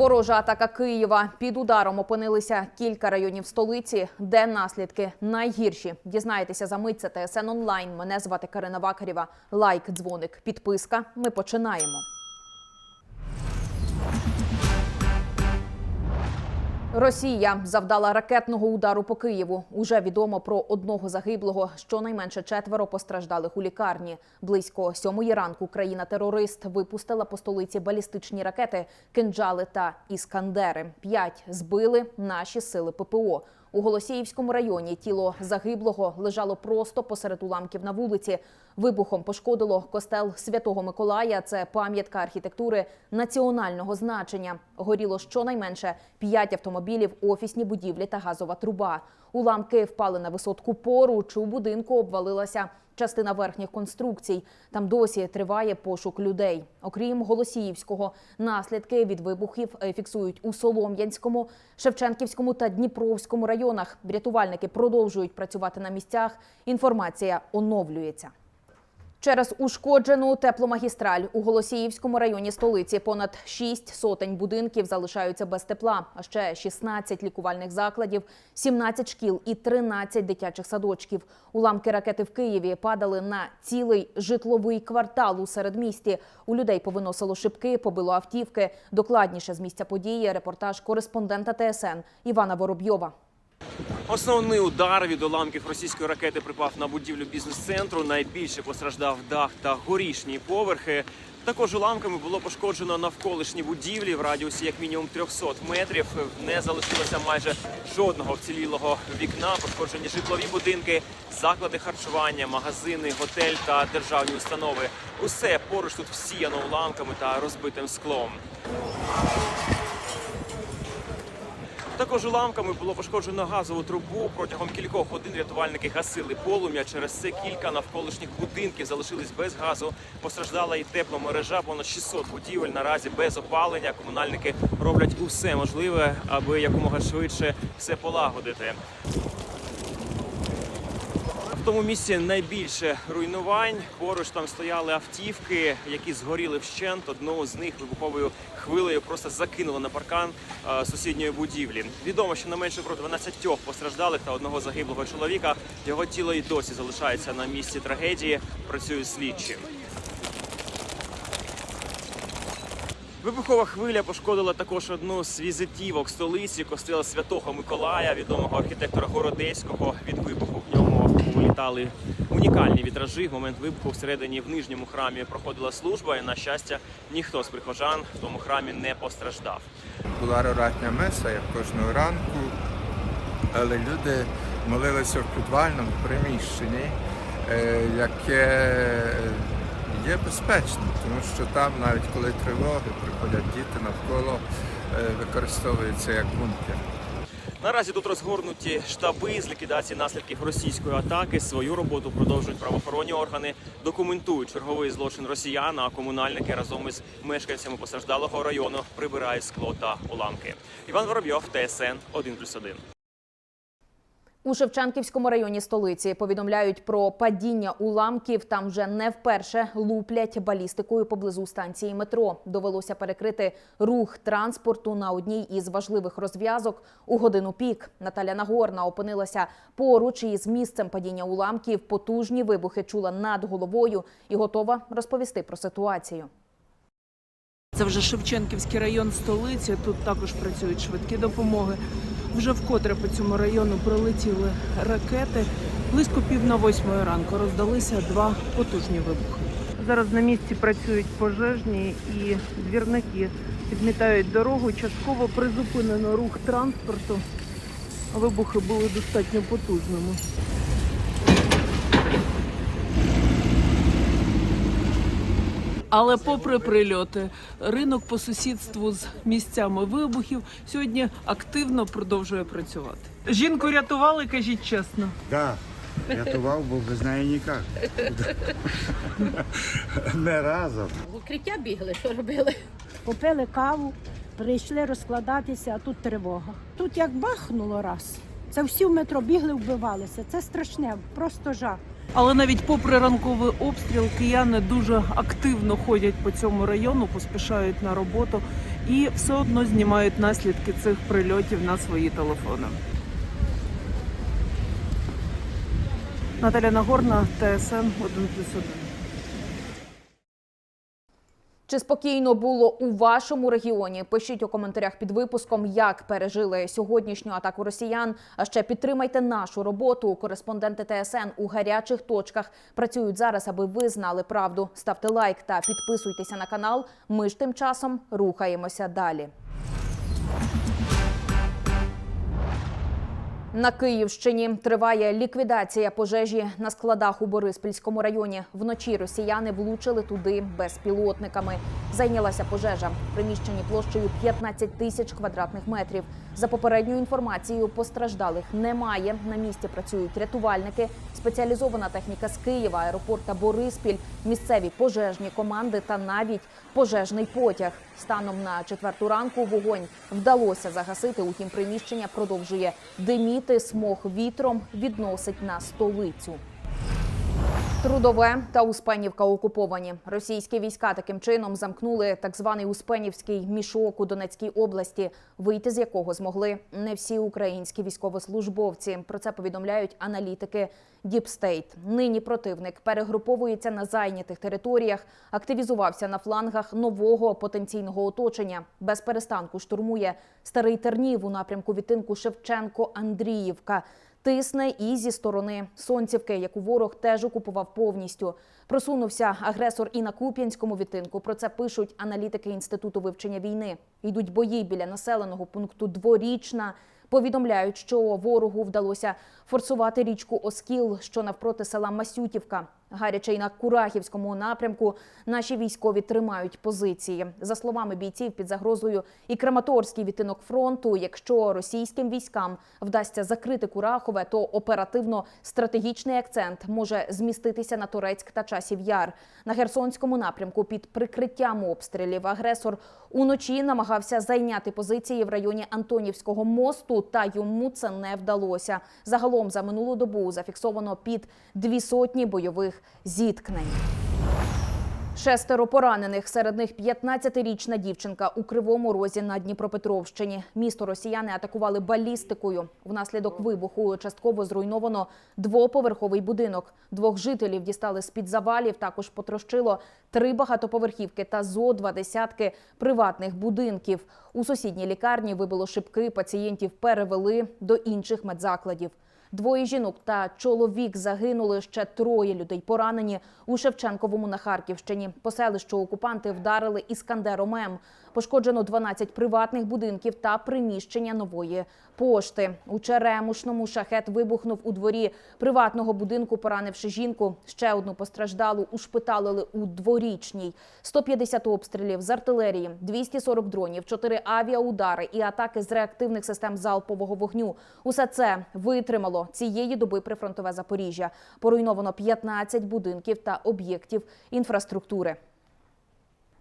Ворожа атака Києва. Під ударом опинилися кілька районів столиці, де наслідки найгірші. Дізнаєтеся за мить. Це ТСН онлайн. Мене звати Карина Вакарєва. Лайк, дзвоник, підписка. Ми починаємо. Росія завдала ракетного удару по Києву. Уже відомо про одного загиблого. Щонайменше четверо постраждалих у лікарні. Близько сьомої ранку країна-терорист випустила по столиці балістичні ракети, кинджали та іскандери. П'ять збили наші сили ППО. У Голосіївському районі тіло загиблого лежало просто посеред уламків на вулиці. Вибухом пошкодило костел Святого Миколая. Це пам'ятка архітектури національного значення. Горіло щонайменше п'ять автомобілів, офісні будівлі та газова труба. Уламки впали на висотку поруч. У будинку обвалилася частина верхніх конструкцій. Там досі триває пошук людей. Окрім Голосіївського, наслідки від вибухів фіксують у Солом'янському, Шевченківському та Дніпровському районах. Рятувальники продовжують працювати на місцях. Інформація оновлюється. Через ушкоджену тепломагістраль у Голосіївському районі столиці понад 6 сотень будинків залишаються без тепла, а ще 16 лікувальних закладів, 17 шкіл і 13 дитячих садочків. Уламки ракети в Києві падали на цілий житловий квартал у середмісті. У людей повиносило шибки, побило автівки. Докладніше з місця події репортаж кореспондента ТСН Івана Воробйова. Основний удар від уламків російської ракети припав на будівлю бізнес-центру. Найбільше постраждав дах та горішні поверхи. Також уламками було пошкоджено навколишні будівлі в радіусі як мінімум 300 метрів. Не залишилося майже жодного вцілілого вікна. Пошкоджені житлові будинки, заклади харчування, магазини, готель та державні установи. Усе поруч тут всіяно уламками та розбитим склом. Також уламками було пошкоджено газову трубу. Протягом кількох годин рятувальники гасили полум'я. Через це кілька навколишніх будинків залишились без газу. Постраждала і тепломережа. Понад 600 будівель наразі без опалення. Комунальники роблять усе можливе, аби якомога швидше все полагодити. Тому місці найбільше руйнувань. Поруч там стояли автівки, які згоріли вщент. Одну з них вибуховою хвилею просто закинули на паркан е, сусідньої будівлі. Відомо, що не менше про 12 постраждалих та одного загиблого чоловіка. Його тіло і досі залишається на місці трагедії. Працюють слідчі. Вибухова хвиля пошкодила також одну з візитівок столиці костела Святого Миколая, відомого архітектора Городецького. Від вибуху в унікальні вітражі. В момент вибуху всередині в нижньому храмі проходила служба, і на щастя, ніхто з прихожан в тому храмі не постраждав. Була роратня меса, як кожного ранку, але люди молилися в підвальному приміщенні, е, яке є безпечним, тому що там, навіть коли тривоги, приходять діти навколо, е, використовується як бункер. Наразі тут розгорнуті штаби з ліквідації наслідків російської атаки. Свою роботу продовжують правоохоронні органи, документують черговий злочин росіян, а комунальники разом із мешканцями постраждалого району прибирають скло та уламки. Іван Воробйов, ТСН 1+,1. У Шевченківському районі столиці повідомляють про падіння уламків. Там вже не вперше луплять балістикою поблизу станції метро. Довелося перекрити рух транспорту на одній із важливих розв'язок у годину пік. Наталя Нагорна опинилася поруч із місцем падіння уламків. Потужні вибухи чула над головою і готова розповісти про ситуацію. Це вже Шевченківський район столиці. Тут також працюють швидкі допомоги. Вже вкотре по цьому району прилетіли ракети. Близько пів на восьмої ранку роздалися два потужні вибухи. Зараз на місці працюють пожежні і двірники підмітають дорогу. Частково призупинено рух транспорту. Вибухи були достатньо потужними. Але попри прильоти, ринок по сусідству з місцями вибухів сьогодні активно продовжує працювати. Жінку рятували, кажіть чесно. Да, рятував, бо без неї ніяк. Не разом. В укриття бігли, що робили? Попили каву, прийшли розкладатися, а тут тривога. Тут як бахнуло раз. Це всі в метро бігли, вбивалися. Це страшне, просто жах. Але навіть попри ранковий обстріл, кияни дуже активно ходять по цьому району, поспішають на роботу і все одно знімають наслідки цих прильотів на свої телефони. Наталя Нагорна, ТСН 1+,1. Чи спокійно було у вашому регіоні? Пишіть у коментарях під випуском, як пережили сьогоднішню атаку росіян. А ще підтримайте нашу роботу. Кореспонденти ТСН у гарячих точках працюють зараз, аби ви знали правду. Ставте лайк та підписуйтеся на канал. Ми ж тим часом рухаємося далі. На Київщині триває ліквідація пожежі на складах у Бориспільському районі. Вночі росіяни влучили туди безпілотниками. Зайнялася пожежа в приміщенні площею 15 тисяч квадратних метрів. За попередньою інформацією, постраждалих немає. На місці працюють рятувальники, спеціалізована техніка з Києва, аеропорта Бориспіль, місцеві пожежні команди та навіть пожежний потяг. Станом на четверту ранку вогонь вдалося загасити. Утім, приміщення продовжує диміти. Смог вітром відносить на столицю. Трудове та Успенівка окуповані. Російські війська таким чином замкнули так званий Успенівський мішок у Донецькій області, вийти з якого змогли не всі українські військовослужбовці. Про це повідомляють аналітики Діпстейт. Нині противник перегруповується на зайнятих територіях, активізувався на флангах нового потенційного оточення. Без перестанку штурмує старий Тернів у напрямку відтинку Шевченко-Андріївка. Тисне і зі сторони Сонцівки, яку ворог теж окупував повністю. Просунувся агресор і на Куп'янському відтинку. Про це пишуть аналітики інституту вивчення війни. Йдуть бої біля населеного пункту Дворічна. Повідомляють, що ворогу вдалося форсувати річку Оскіл, що навпроти села Масютівка. Гаряче й на Курахівському напрямку наші військові тримають позиції. За словами бійців, під загрозою і Краматорський відтинок фронту. Якщо російським військам вдасться закрити Курахове, то оперативно стратегічний акцент може зміститися на Турецьк та часів яр. На Херсонському напрямку під прикриттям обстрілів агресор уночі намагався зайняти позиції в районі Антонівського мосту, та йому це не вдалося. Загалом за минулу добу зафіксовано під дві сотні бойових зіткнень. Шестеро поранених, серед них 15-річна дівчинка у Кривому Розі на Дніпропетровщині. Місто росіяни атакували балістикою. Внаслідок вибуху частково зруйновано двоповерховий будинок. Двох жителів дістали з-під завалів. Також потрощило три багатоповерхівки та зо два десятки приватних будинків. У сусідній лікарні вибило шибки. Пацієнтів перевели до інших медзакладів. Двоє жінок та чоловік загинули. Ще троє людей поранені у Шевченковому на Харківщині. По селищу окупанти вдарили іскандером М. Пошкоджено 12 приватних будинків та приміщення нової пошти. У Черемушному шахет вибухнув у дворі приватного будинку, поранивши жінку. Ще одну постраждалу ушпиталили у дворічній. 150 обстрілів з артилерії, 240 дронів, 4 авіаудари і атаки з реактивних систем залпового вогню. Усе це витримало цієї доби прифронтове Запоріжжя. Поруйновано 15 будинків та об'єктів інфраструктури.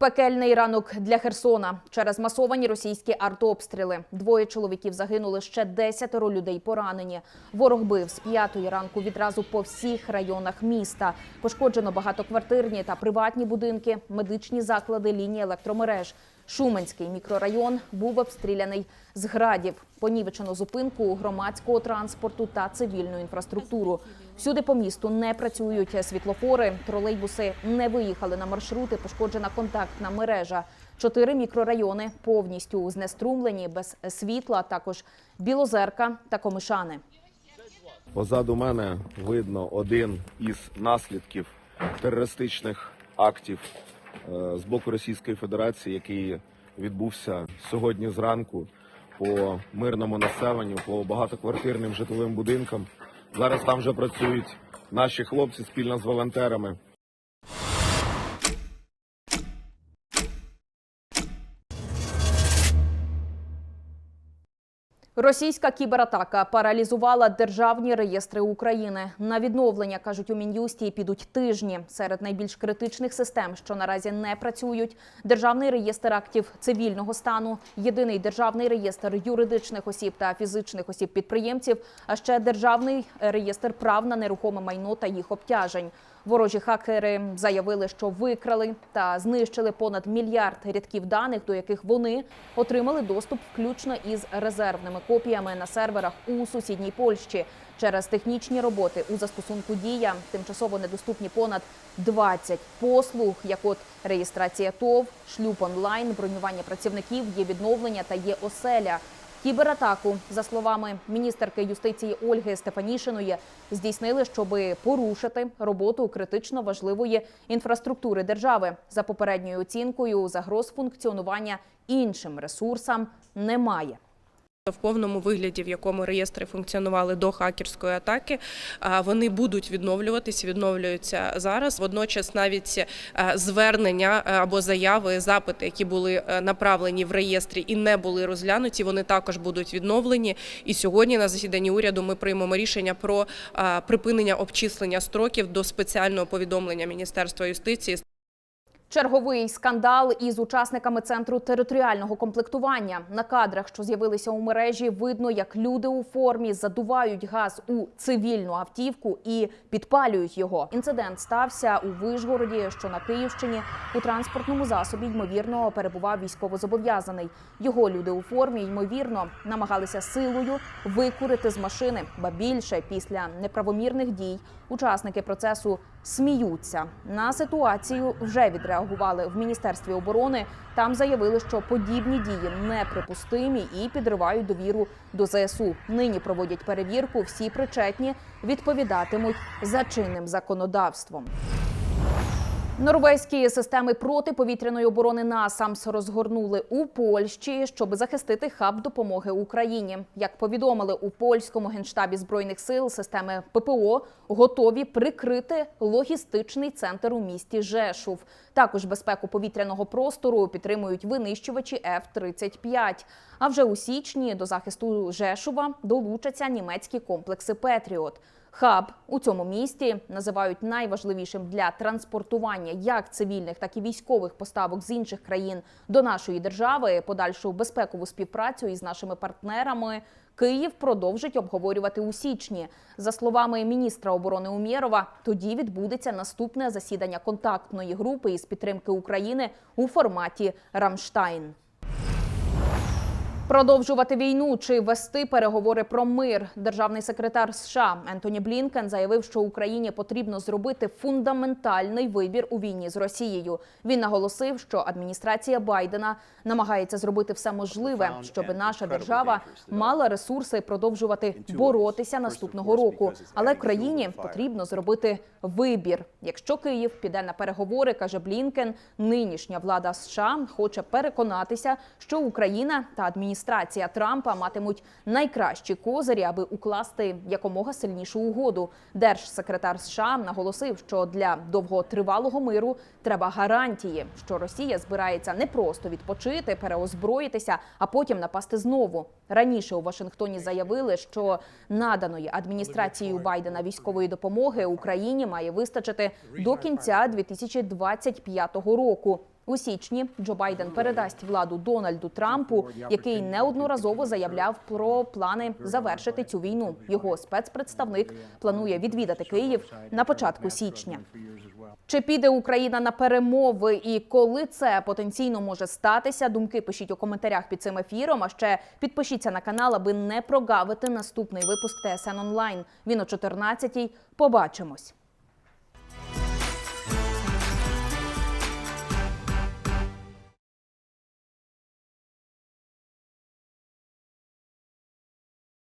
Пекельний ранок для Херсона через масовані російські артобстріли. Двоє чоловіків загинули, ще десятеро людей поранені. Ворог бив з п'ятої ранку відразу по всіх районах міста. Пошкоджено багатоквартирні та приватні будинки, медичні заклади, лінії електромереж. Шуменський мікрорайон був обстріляний з градів. Понівечено зупинку громадського транспорту та цивільну інфраструктуру. Всюди по місту не працюють світлофори, тролейбуси не виїхали на маршрути, пошкоджена контактна мережа. Чотири мікрорайони повністю знеструмлені, без світла, також Білозерка та Комишани. Позаду мене видно один із наслідків терористичних актів з боку Російської Федерації, який відбувся сьогодні зранку по мирному населенню, по багатоквартирним житловим будинкам. Зараз там вже працюють наші хлопці спільно з волонтерами. Російська кібератака паралізувала державні реєстри України. На відновлення кажуть у мін'юсті підуть тижні. Серед найбільш критичних систем, що наразі не працюють, державний реєстр актів цивільного стану, єдиний державний реєстр юридичних осіб та фізичних осіб підприємців, а ще державний реєстр прав на нерухоме майно та їх обтяжень. Ворожі хакери заявили, що викрали та знищили понад мільярд рядків даних, до яких вони отримали доступ включно із резервними копіями на серверах у сусідній Польщі. Через технічні роботи у застосунку дія тимчасово недоступні понад 20 послуг, як от реєстрація ТОВ, шлюб онлайн, бронювання працівників, є відновлення та є оселя. Кібератаку, за словами міністерки юстиції Ольги Стефанішиної, здійснили, щоб порушити роботу критично важливої інфраструктури держави. За попередньою оцінкою, загроз функціонування іншим ресурсам немає. В повному вигляді, в якому реєстри функціонували до хакерської атаки, вони будуть відновлюватись, відновлюються зараз. Водночас, навіть звернення або заяви, запити, які були е, направлені в реєстрі і не були розглянуті, вони також будуть відновлені. І сьогодні на засіданні уряду ми приймемо рішення про припинення обчислення строків до спеціального повідомлення Міністерства юстиції Черговий скандал із учасниками центру територіального комплектування. На кадрах, що з'явилися у мережі, видно, як люди у формі задувають газ у цивільну автівку і підпалюють його. Інцидент стався у Вишгороді, що на Київщині. У транспортному засобі ймовірно перебував військовозобов'язаний. Його люди у формі ймовірно намагалися силою викурити з машини. Ба більше після неправомірних дій учасники процесу сміються. На ситуацію вже відреагували в міністерстві оборони. Там заявили, що подібні дії неприпустимі і підривають довіру до ЗСУ. Нині проводять перевірку. Всі причетні відповідатимуть за чинним законодавством. Норвезькі системи протиповітряної оборони НАСАМС розгорнули у Польщі, щоб захистити хаб допомоги Україні. Як повідомили у польському генштабі збройних сил, системи ППО готові прикрити логістичний центр у місті Жешув. Також безпеку повітряного простору підтримують винищувачі F-35. А вже у січні до захисту Жешува долучаться німецькі комплекси Петріот. Хаб у цьому місті називають найважливішим для транспортування як цивільних, так і військових поставок з інших країн до нашої держави. Подальшу безпекову співпрацю із нашими партнерами Київ продовжить обговорювати у січні. За словами міністра оборони Умєрова, тоді відбудеться наступне засідання контактної групи із підтримки України у форматі Рамштайн. Продовжувати війну чи вести переговори про мир. Державний секретар США Ентоні Блінкен заявив, що Україні потрібно зробити фундаментальний вибір у війні з Росією. Він наголосив, що адміністрація Байдена намагається зробити все можливе, щоб наша держава мала ресурси продовжувати боротися наступного року. Але країні потрібно зробити вибір. Якщо Київ піде на переговори, каже Блінкен, нинішня влада США хоче переконатися, що Україна та адміністрація Трампа матимуть найкращі козирі, аби укласти якомога сильнішу угоду. Держсекретар США наголосив, що для довготривалого миру треба гарантії, що Росія збирається не просто відпочити, переозброїтися, а потім напасти знову. Раніше у Вашингтоні заявили, що наданої адміністрацією Байдена військової допомоги Україні має вистачити до кінця 2025 року. У січні Джо Байден передасть владу Дональду Трампу, який неодноразово заявляв про плани завершити цю війну. Його спецпредставник планує відвідати Київ на початку січня. Чи піде Україна на перемови і коли це потенційно може статися? Думки пишіть у коментарях під цим ефіром. А ще підпишіться на канал, аби не прогавити наступний випуск ТСН онлайн. Він о 14-й. Побачимось.